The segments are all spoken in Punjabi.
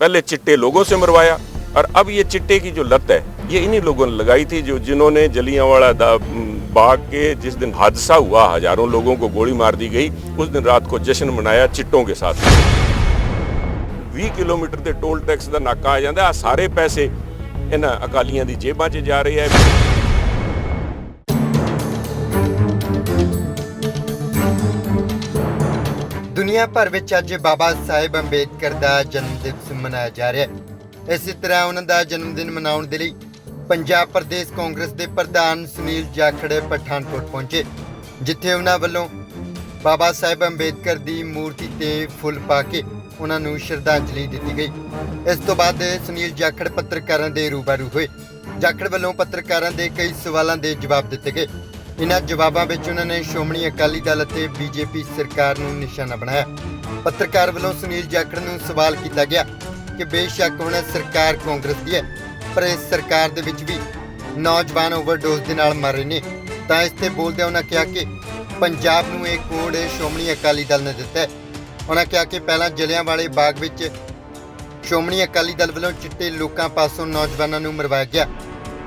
पहले चिट्टे लोगों से मरवाया और अब ये चिट्टे की जो लत है ये इन्हीं लोगों ने लगाई थी जो जिन्होंने जलियांवाला दा- बाग के जिस दिन हादसा हुआ हजारों लोगों को गोली मार दी गई उस दिन रात को जश्न मनाया चिट्टों के साथ 20 ਕਿਲੋਮੀਟਰ ਦੇ ਟੋਲ ਟੈਕਸ ਦਾ ਨਾਕਾ ਆ ਜਾਂਦਾ ਆ ਸਾਰੇ ਪੈਸੇ ਇਹਨਾਂ ਅਕਾਲੀਆਂ ਦੀ ਜੇਬਾਂ 'ਚ ਜਾ ਰਹੇ ਆ ਦੁਨੀਆ ਭਰ ਵਿੱਚ ਅੱਜ ਬਾਬਾ ਸਾਹਿਬ ਅੰਬੇਦਕਰ ਦਾ ਜਨਮ ਦਿਵਸ ਮਨਾਇਆ ਜਾ ਰਿਹਾ ਹੈ। ਇਸੇ ਤਰ੍ਹਾਂ ਉਹਨਾਂ ਦਾ ਜਨਮ ਦਿਨ ਮਨਾਉਣ ਦੇ ਲਈ ਪੰਜਾਬ ਪ੍ਰਦੇਸ਼ ਕਾਂਗਰਸ ਦੇ ਪ੍ਰਧਾਨ ਸੁਨੀਲ ਜਾਖੜ ਪਠਾਨਕੋਟ ਪਹੁੰਚੇ, ਜਿੱਥੇ ਉਹਨਾਂ ਵੱਲੋਂ ਬਾਬਾ ਸਾਹਿਬ ਅੰਬੇਦਕਰ ਦੀ ਮੂਰਤੀ ਤੇ ਫੁੱਲ ਪਾ ਕੇ ਉਹਨਾਂ ਨੂੰ ਸ਼ਰਧਾਂਜਲੀ ਦਿੱਤੀ ਗਈ। ਇਸ ਤੋਂ ਬਾਅਦ ਸੁਨੀਲ ਜਾਖੜ ਪੱਤਰਕਾਰਾਂ ਦੇ ਰੂਬਰੂ ਹੋਏ। ਜਾਖੜ ਵੱਲੋਂ ਪੱਤਰਕਾਰਾਂ ਦੇ ਕਈ ਸਵਾਲਾਂ ਦੇ ਜਵਾਬ ਦਿੱਤੇ ਗਏ। ਇਹਨਾਂ ਜਵਾਬਾਂ ਵਿੱਚ ਉਹਨਾਂ ਨੇ ਸ਼੍ਰੋਮਣੀ ਅਕਾਲੀ ਦਲ ਅਤੇ ਬੀਜੇਪੀ ਸਰਕਾਰ ਨੂੰ ਨਿਸ਼ਾਨਾ ਬਣਾਇਆ। ਪੱਤਰਕਾਰ ਵੱਲੋਂ ਸੁਨੀਲ ਜਾਖੜ ਨੂੰ ਸਵਾਲ ਕੀਤਾ ਗਿਆ ਕਿ ਬੇਸ਼ੱਕ ਹੁਣ ਸਰਕਾਰ ਕਾਂਗਰਸ ਦੀ ਹੈ, ਪਰ ਇਸ ਸਰਕਾਰ ਦੇ ਵਿੱਚ ਵੀ ਨੌਜਵਾਨ ਓਵਰਡੋਜ਼ ਦੇ ਨਾਲ ਮਰ ਰਹੇ ਨੇ। ਤਾਂ ਇਸ ਤੇ ਬੋਲਦਿਆਂ ਉਹਨਾਂ ਕਿਹਾ ਕਿ ਪੰਜਾਬ ਨੂੰ ਇਹ ਕੋਡ ਸ਼੍ਰੋਮਣੀ ਅਕਾਲੀ ਦਲ ਨੇ ਦਿੱਤਾ ਹੈ। ਉਹਨਾਂ ਕਿਹਾ ਕਿ ਪਹਿਲਾਂ ਜਲਿਆਂਵਾਲੇ ਬਾਗ ਵਿੱਚ ਸ਼੍ਰੋਮਣੀ ਅਕਾਲੀ ਦਲ ਵੱਲੋਂ ਚਿੱਟੇ ਲੋਕਾਂ ਪਾਸੋਂ ਨੌਜਵਾਨਾਂ ਨੂੰ ਮਰਵਾਇਆ ਗਿਆ।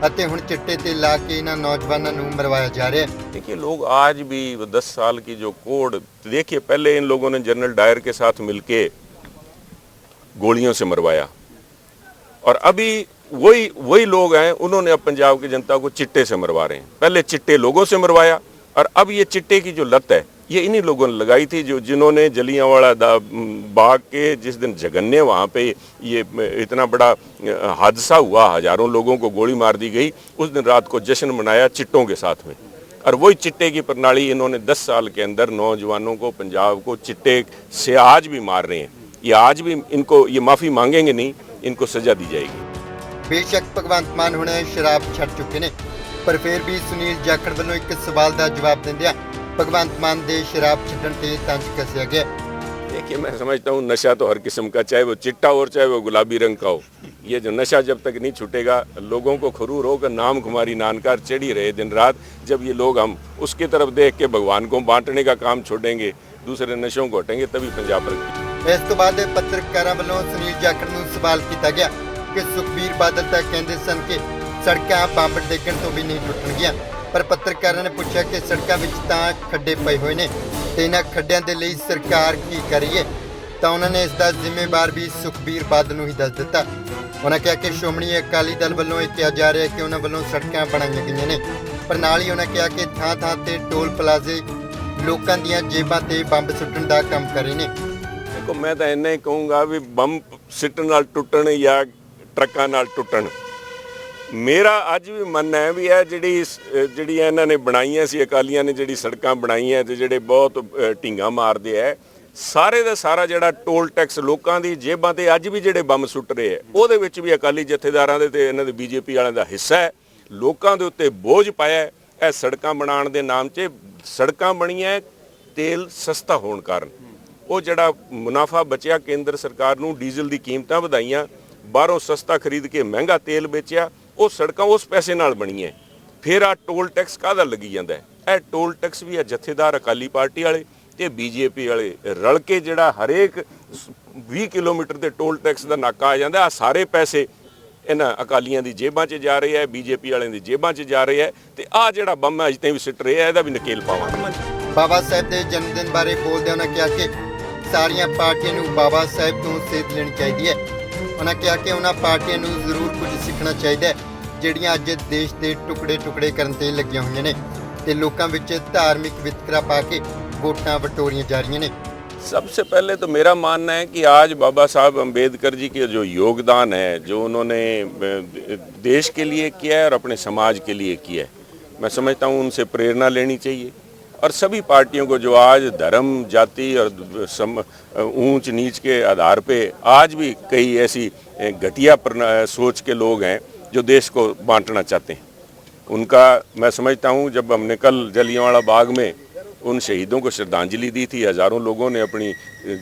ਅਤੇ ਹੁਣ ਚਿੱਟੇ ਤੇ ਲਾ ਕੇ ਇਹਨਾਂ ਨੌਜਵਾਨਾਂ ਨੂੰ ਮਰਵਾਇਆ ਜਾ ਰਿਹਾ ਹੈ देखिए लोग आज भी वो दस साल की जो कोड देखिए पहले इन लोगों ने जनरल डायर के साथ मिलके गोलियों से मरवाया और अभी वही वही लोग हैं उन्होंने अब पंजाब की जनता को चिट्टे से मरवा रहे हैं पहले चिट्टे लोगों से मरवाया और अब ये चिट्टे की जो लत है ये इन्हीं लोगों ने लगाई थी जो जिन्होंने जलियांवाला दा- बाग के जिस दिन जगन्य वहाँ पे ये इतना बड़ा अ, हादसा हुआ हजारों लोगों को गोली मार दी गई उस दिन रात को जश्न मनाया चिट्टों के साथ में और वही चिट्टे की प्रणाली इन्होंने 10 साल के अंदर नौजवानों को पंजाब को चिट्टे से आज भी मार रहे हैं ये आज भी इनको ये माफ़ी मांगेंगे नहीं इनको सजा दी जाएगी ਬੇਸ਼ੱਕ ਭਗਵੰਤ ਮਾਨ ਹੁਣ ਸ਼ਰਾਬ ਛੱਡ ਚੁੱਕੇ ਨੇ ਪਰ ਫਿਰ ਵੀ ਸੁਨੀਲ ਜਾਖੜ ਵੱਲੋਂ ਇੱਕ ਸਵਾਲ ਦਾ ਜਵਾਬ ਦਿੰਦਿਆਂ ਭਗਵੰਤ ਮਾਨ ਦੇ ਸ਼ਰਾਬ ਛੱਡਣ ਤੇ ਤੰਜ ਕੱਸਿਆ ਗਿਆ देखिए मैं समझता हूँ नशा तो हर किस्म का चाहे वो चिट्टा और चाहे वो गुलाबी रंग का हो ये जो नशा जब तक नहीं छूटेगा लोगों को खरूर होकर नाम कुमारी नानकार चढ़ी रहे दिन रात जब ये लोग हम उसकी तरफ देख के भगवान को बांटने का काम छोड़ेंगे दूसरे नशों को हटेंगे तभी पंजाब पर ਇਸ ਤੋਂ ਬਾਅਦ ਪੱਤਰਕਾਰਾਂ ਵੱਲੋਂ ਸੁਨੀਲ ਜਾਖੜ ਨੂੰ ਸਵਾਲ ਕੀਤਾ ਗਿਆ ਕਿ ਸੁਖਬੀਰ ਬਾਦਲ ਤਾਂ ਕਹਿੰਦੇ ਸਨ ਕਿ ਸੜਕਾਂ ਬੰਬ ਡੇਗਣ ਤੋਂ ਵੀ ਨਹੀਂ ਟੁੱਟਣਗੀਆਂ ਪਰ ਪੱਤਰਕਾਰਾਂ ਨੇ ਪੁੱਛਿਆ ਕਿ ਸੜਕਾਂ ਵਿੱਚ ਤਾਂ ਖੱਡੇ ਪਏ ਹੋਏ ਨੇ ਤੇ ਇਹਨਾਂ ਖੱਡਿਆਂ ਦੇ ਲਈ ਸਰਕਾਰ ਕੀ ਕਰੀਏ ਤਾਂ ਉਹਨਾਂ ਨੇ ਇਸ ਦਾ ਜ਼ਿੰਮੇਵਾਰ ਵੀ ਸੁਖਬੀਰ ਬਾਦਲ ਨੂੰ ਹੀ ਦੱਸ ਦਿੱਤਾ। ਉਹਨਾਂ ਕਿਹਾ ਕਿ ਸ਼੍ਰੋਮਣੀ ਅਕਾਲੀ ਦਲ ਵੱਲੋਂ ਇਹ ਕਿਹਾ ਜਾ ਰਿਹਾ ਕਿ ਉਹਨਾਂ ਵੱਲੋਂ ਸੜਕਾਂ ਬਣਾਈਆਂ ਗਈਆਂ ਨੇ। ਪਰ ਨਾਲ ਹੀ ਉਹਨਾਂ ਕਿਹਾ ਕਿ ਥਾਂ ਥਾਂ ਤੇ ਟੋਲ ਪਲਾਜ਼ੇ ਲੋਕਾਂ ਦੀਆਂ ਜੇਬਾਂ ਤੇ ਬੰਬ ਸੁੱਟਣ ਦਾ ਕੰਮ ਕਰ ਰਹੇ ਨੇ। ਦੇਖੋ, ਮੈਂ ਤਾਂ ਇੰਨਾ ਹੀ ਕਹੂੰਗਾ ਵੀ ਬੰਬ ਸਿੱਟਣ ਨਾਲ ਟੁੱਟਣ ਜਾਂ ਟਰੱਕਾਂ ਨਾਲ ਟੁੱਟਣ। ਮੇਰਾ ਅੱਜ ਵੀ ਮੰਨਣਾ ਹੈ ਵੀ ਇਹ ਜਿਹੜੀ ਜਿਹੜੀਆਂ ਇਹਨਾਂ ਨੇ ਬਣਾਈਆਂ ਸੀ ਅਕਾਲੀਆਂ ਨੇ ਜਿਹੜੀ ਸੜਕਾਂ ਬਣਾਈਆਂ ਤੇ ਜਿਹੜੇ ਬਹੁਤ ਅਹ, ਢੀਂਗਾਂ ਮਾਰਦੇ ਆ ਸਾਰੇ ਦਾ ਸਾਰਾ ਜਿਹੜਾ ਟੋਲ ਟੈਕਸ ਲੋਕਾਂ ਦੀ ਜੇਬਾਂ ਤੇ ਅੱਜ ਵੀ ਜਿਹੜੇ ਬੰਬ ਸੁੱਟ ਰਹੇ ਆ ਉਹਦੇ ਵਿੱਚ ਵੀ ਅਕਾਲੀ ਜਥੇਦਾਰਾਂ ਦੇ ਤੇ ਇਹਨਾਂ ਦੇ ਬੀਜੇਪੀ ਵਾਲਿਆਂ ਦਾ ਹਿੱਸਾ ਹੈ ਲੋਕਾਂ ਦੇ ਉੱਤੇ ਬੋਝ ਪਾਇਆ ਇਹ ਸੜਕਾਂ ਬਣਾਉਣ ਦੇ ਨਾਮ 'ਚ ਸੜਕਾਂ ਬਣੀਆਂ ਤੇਲ ਸਸਤਾ ਹੋਣ ਕਾਰਨ। ਉਹ ਜਿਹੜਾ ਮੁਨਾਫਾ ਬਚਿਆ ਕੇਂਦਰ ਸਰਕਾਰ ਨੂੰ ਡੀਜ਼ਲ ਦੀ ਕੀਮਤਾਂ ਵਧਾਈਆਂ ਬਾਹਰੋਂ ਸਸਤਾ ਖਰੀਦ ਕੇ ਮਹਿੰਗਾ ਤੇਲ ਵੇਚਿਆ ਉਹ ਸੜਕਾਂ ਉਸ ਪੈਸੇ ਨਾਲ ਬਣੀਆਂ ਫਿਰ ਆ ਟੋਲ ਟੈਕਸ ਕਾਹਦਾ ਲੱਗੀ ਜਾਂਦਾ ਹੈ? ਇਹ ਟੋਲ ਟੈਕਸ ਵੀ ਆ ਜਥੇਦਾਰ ਅਕਾਲੀ ਪਾਰਟੀ ਵਾਲੇ ਤੇ ਬੀਜੇਪੀ ਵਾਲੇ ਰਲ ਕੇ ਜਿਹੜਾ ਹਰੇਕ ਸ- 20 ਕਿਲੋਮੀਟਰ 'ਤੇ ਟੋਲ ਟੈਕਸ ਦਾ ਨਾਕਾ ਆ ਜਾਂਦਾ, ਆ ਸਾਰੇ ਪੈਸੇ ਇਹਨਾਂ ਅਕਾਲੀਆਂ ਦੀ ਜੇਬਾਂ 'ਚ ਜਾ ਰਹੇ ਆ ਬੀਜੇਪੀ ਵਾਲਿਆਂ ਦੀ ਜੇਬਾਂ 'ਚ ਜਾ ਰਹੇ ਹੈ ਤੇ ਆ ਜਿਹੜਾ ਬੰਮ ਹੈ, ਅਜੇ ਵੀ ਸਿੱਟ ਰਿਹਾ, ਇਹਦਾ ਵੀ ਨਕੇਲ ਪਾਵਾਂਗੇ। ਬਾਬਾ ਸਾਹਿਬ ਦੇ ਜਨਮ ਦਿਨ ਬਾਰੇ ਬੋਲਦਿਆਂ ਉਹਨਾਂ ਕਿਹਾ ਕਿ ਸਾਰੀਆਂ ਪਾਰਟੀਆਂ ਨੂੰ ਬਾਬਾ ਸਾਹਿਬ ਤੋਂ ਸੇਧ ਲੈਣੀ ਚਾਹੀਦੀ ਹੈ। ਉਹਨਾਂ ਕਿਹਾ ਕਿ ਉਹਨਾਂ ਪਾਰਟੀਆਂ ਨੂੰ ਜ਼ਰੂਰ ਕੁਝ ਸਿੱਖਣਾ ਚਾਹੀਦਾ ਹੈ ਜਿਹੜੀਆਂ ਅੱਜ ਦੇਸ਼ ਦੇ ਟੁਕੜੇ ਟੁਕੜੇ ਕਰਨ ਤੇ ਲੱਗੀਆਂ ਹੋਈਆਂ ਨੇ ਤੇ ਲੋਕਾਂ ਵਿੱਚ ਧਾਰਮਿਕ ਵਿਤਕਰਾ ਪਾ ਕੇ ਵੋਟਾਂ ਵਟੋਰੀਆਂ ਜਾ ਰਹੀਆਂ ਨੇ सबसे पहले तो मेरा मानना है कि आज बाबा साहब अंबेडकर जी के जो योगदान है जो उन्होंने अ, देश के लिए किया है और अपने समाज के लिए किया है मैं समझता हूँ उनसे प्रेरणा लेनी चाहिए और सभी पार्टियों को जो आज धर्म, जाति और ऊंच नीच के आधार पे आज भी कई ऐसी घटिया सोच के लोग हैं जो देश को बांटना चाहते हैं। उनका मैं समझता हूँ, जब हमने कल जलियांवाला बाग में उन शहीदों को श्रद्धांजलि दी थी, हज़ारों लोगों ने अपनी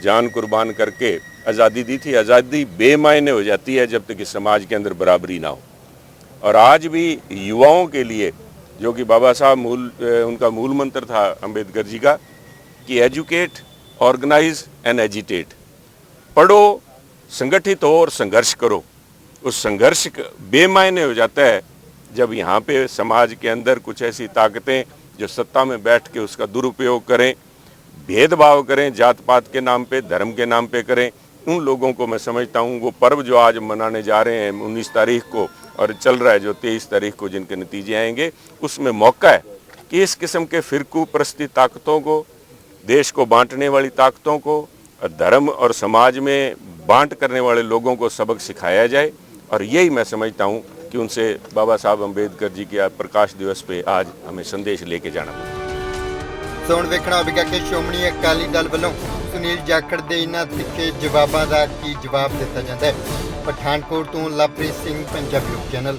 जान कुर्बान करके आज़ादी दी थी, आज़ादी बेमायने हो जाती है जब तक इस समाज के अंदर बराबरी ना हो। और आज भी युवाओं के लिए जो कि बाबा साहब मूल उनका मूल मंत्र था अंबेडकर जी का, कि एजुकेट ऑर्गेनाइज एंड एजिटेट पढ़ो, संगठित हो और संघर्ष करो। उस संघर्ष बेमायने हो जाता है जब यहाँ पे समाज के अंदर कुछ ऐसी ताकतें जो सत्ता में बैठ के उसका दुरुपयोग करें, भेदभाव करें जात पात के नाम पे, धर्म के नाम पे करें। उन लोगों को मैं समझता हूँ, वो पर्व जो आज मनाने जा रहे हैं उन्नीस तारीख को और चल रहा है जो तेईस तारीख को जिनके नतीजे आएंगे उसमें मौका है कि इस किस्म के फिरकू प्रस्ती ताकतों को देश को बांटने वाली ताकतों को और धर्म और समाज में बांट करने वाले लोगों को सबक सिखाया जाए और यही मैं समझता हूँ कि उनसे बाबा साहब अम्बेडकर जी के आज प्रकाश दिवस पे आज हमें संदेश लेके जाना पड़ेगा ਸੋ ਹੁਣ ਵੇਖਣਾ ਹੋਵੇਗਾ ਕਿ ਸ਼੍ਰੋਮਣੀ ਅਕਾਲੀ ਦਲ ਵੱਲੋਂ ਸੁਨੀਲ ਜਾਖੜ ਦੇ ਇਹਨਾਂ ਤਿੱਖੇ ਜਵਾਬਾਂ ਦਾ ਕੀ ਜਵਾਬ ਦਿੱਤਾ ਜਾਂਦਾ ਹੈ ਪਠਾਨਕੋਟ ਤੋਂ ਲਵਪ੍ਰੀਤ ਸਿੰਘ ਪੰਜਾਬੀ ਲੋਕ ਚੈਨਲ